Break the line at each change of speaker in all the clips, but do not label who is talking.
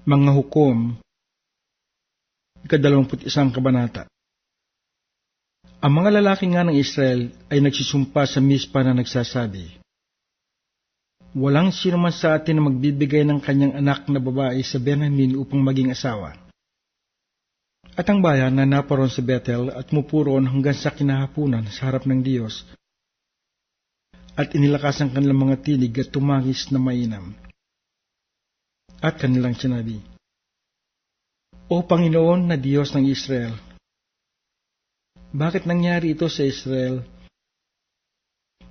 Mga Hukom, ikadalawamput isang kabanata. Ang mga lalaki nga ng Israel ay nagsisumpa sa mispa na nagsasabi, Walang sino man sa atin na magbibigay ng kanyang anak na babae sa Benjamin upang maging asawa. At ang bayan na naparoon sa Bethel at mupuroon hanggang sa kinahapunan sa harap ng Diyos, at inilakas ang kanilang mga tinig at tumangis na mainam. At kanilang sinabi, O Panginoon na Diyos ng Israel, bakit nangyari ito sa Israel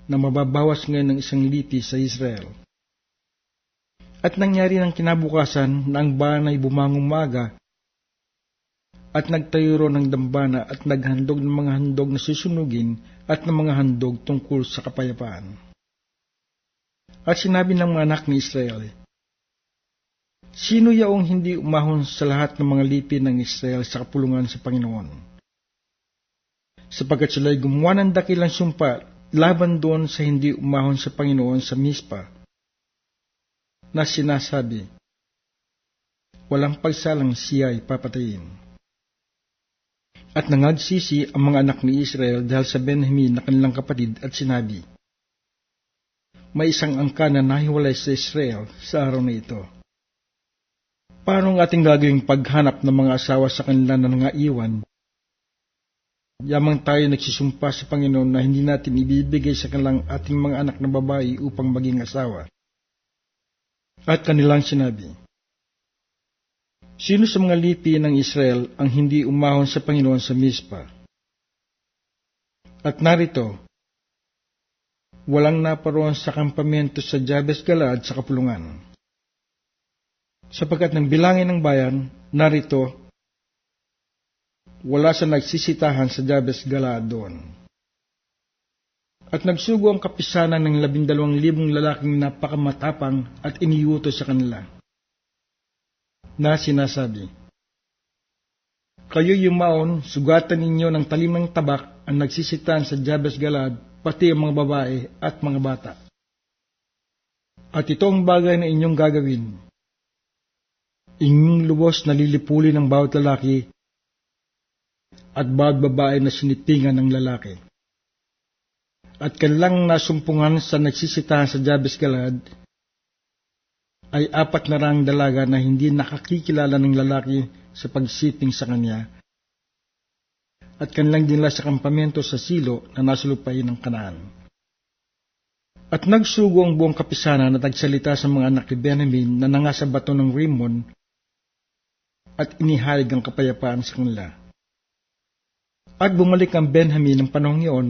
na mababawas ngayon ng isang lipi sa Israel? At nangyari ng kinabukasan na ang bayan ay bumangong maga at nagtayo ron ng dambana at naghandog ng mga handog na susunugin at ng mga handog tungkol sa kapayapaan. At sinabi ng mga anak ni Israel, Sino yaong hindi umahon sa lahat ng mga lipi ng Israel sa kapulungan sa Panginoon? Sapagkat sila'y gumawa ng dakilang sumpa laban doon sa hindi umahon sa Panginoon sa Mispa, na sinasabi, walang pagsalang siya ay papatayin. At nangagsisi ang mga anak ni Israel dahil sa Benjamin na kanilang kapatid at sinabi, May isang angka na nahiwalay sa Israel sa araw na ito. Paano ang ating gagawing paghanap ng mga asawa sa kanila na nangaiwan? Yamang tayo nagsusumpa sa Panginoon na hindi natin ibibigay sa kanilang ating mga anak na babae upang maging asawa. At kanilang sinabi, Sino sa mga lipi ng Israel ang hindi umahon sa Panginoon sa Mispa? At narito, walang naparoon sa kampamento sa Jabes Galad sa kapulungan. Sapagkat ng bilangin ng bayan, narito, wala sa nagsisitahan sa Jabes Galad doon. At nagsugo ang kapisanan ng labindalawang libong lalaking napakamatapang at iniuto sa kanila. Na sinasabi, Kayo yumaon, sugatan ninyo ng talim ng tabak ang nagsisitahan sa Jabes Galad, pati ang mga babae at mga bata. At ito ang bagay na inyong gagawin. Inyong lubos na lilipuli ng bawat lalaki at bawat babae na sinipingan ng lalaki. At kanilang nasumpungan sa nagsisitahan sa Jabes Galad ay apat na rang dalaga na hindi nakakikilala ng lalaki sa pagsiping sa kanya at kanilang dinala sa kampamento sa silo na nasulupay ng kanaan. At nagsugo ang buong kapisanan na nagsalita sa mga anak ni Benjamin na nanga sa bato ng Rimon at inihalig ang kapayapaan sa kanila. At bumalik ang Benjamin ng panahong iyon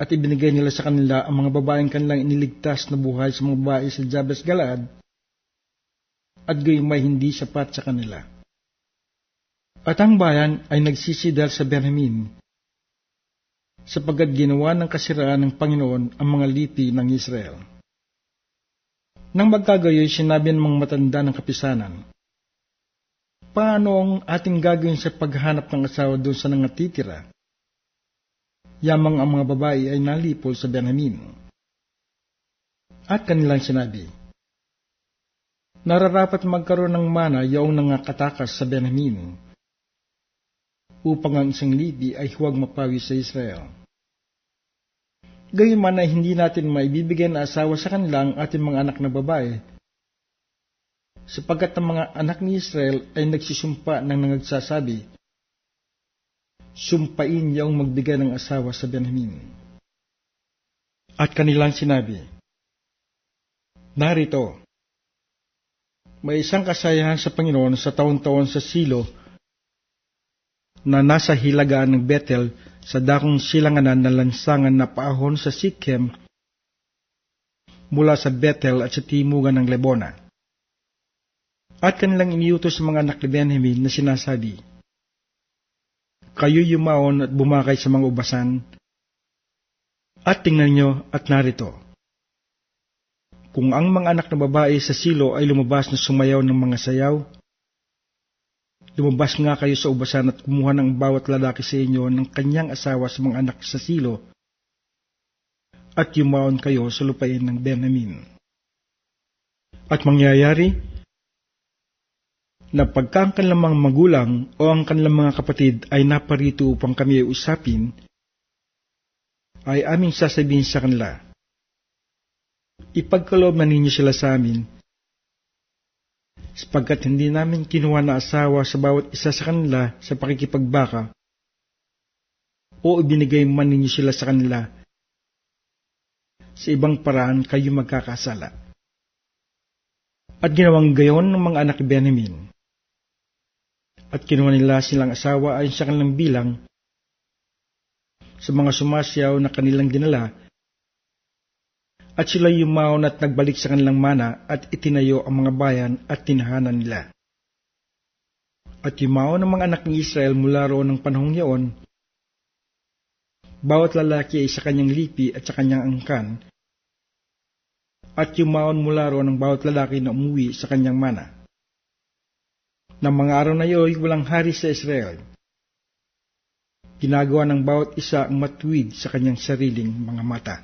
at ibinigay nila sa kanila ang mga babaeng kanilang iniligtas na buhay sa mga babae sa Jabes Galad at gayon may hindi sapat sa kanila. At ang bayan ay nagsisi dahil sa Benjamin sapagkat ginawa ng kasiraan ng Panginoon ang mga lipi ng Israel. Nang magkagayoy, sinabi ng mga matanda ng kapisanan, Paano ang ating gagawin sa paghanap ng asawa doon sa nangatitira? Yamang ang mga babae ay nalipol sa Benjamin. At kanilang sinabi, Nararapat magkaroon ng mana yaong nangakatakas sa Benjamin, upang ang isang libi ay huwag mapawi sa Israel. Gayunman ay hindi natin maibibigay na asawa sa kanila ang ating mga anak na babae, sapagkat ang mga anak ni Israel ay nagsisumpa ng nangagsasabi, Sumpain yaong magbigay ng asawa sa Benjamin. At kanilang sinabi, Narito, may isang kasayahan sa Panginoon sa taon-taon sa silo na nasa hilagaan ng Bethel sa dakong silanganan na lansangan na paahon sa Sikhem mula sa Bethel at sa timugan ng Lebona. At kanilang iniutos sa mga anak ni Benjamin na sinasabi, Kayo yumaon at bumakay sa mga ubasan, at tingnan nyo at narito. Kung ang mga anak na babae sa silo ay lumabas na sumayaw ng mga sayaw, lumabas nga kayo sa ubasan at kumuha ng bawat lalaki sa inyo ng kanyang asawa sa mga anak sa silo, at yumaon kayo sa lupain ng Benjamin. At mangyayari, na pagka ang kanilang magulang o ang kanilang mga kapatid ay naparito upang kami ay usapin, ay aming sasabihin sa kanila, Ipagkaloob na ninyo sila sa amin, sapagkat hindi namin kinuha na asawa sa bawat isa sa kanila sa pakikipagbaka, o ibinigay man ninyo sila sa kanila sa ibang paraan kayo magkakasala. At ginawang gayon ng mga anak ni Benjamin. At kinuha nila silang asawa ayon sa kanilang bilang sa mga sumasyaw na kanilang dinala at sila yumaon at nagbalik sa kanilang mana at itinayo ang mga bayan at tinahanan nila. At yumaon ang mga anak ni Israel mula roon ng panahong yaon, bawat lalaki ay sa kanyang lipi at sa kanyang angkan, at yumaon mula roon ang bawat lalaki na umuwi sa kanyang mana. Nang mga araw na iyo'y walang hari sa Israel. Ginagawa ng bawat isa ang matuwid sa kanyang sariling mga mata.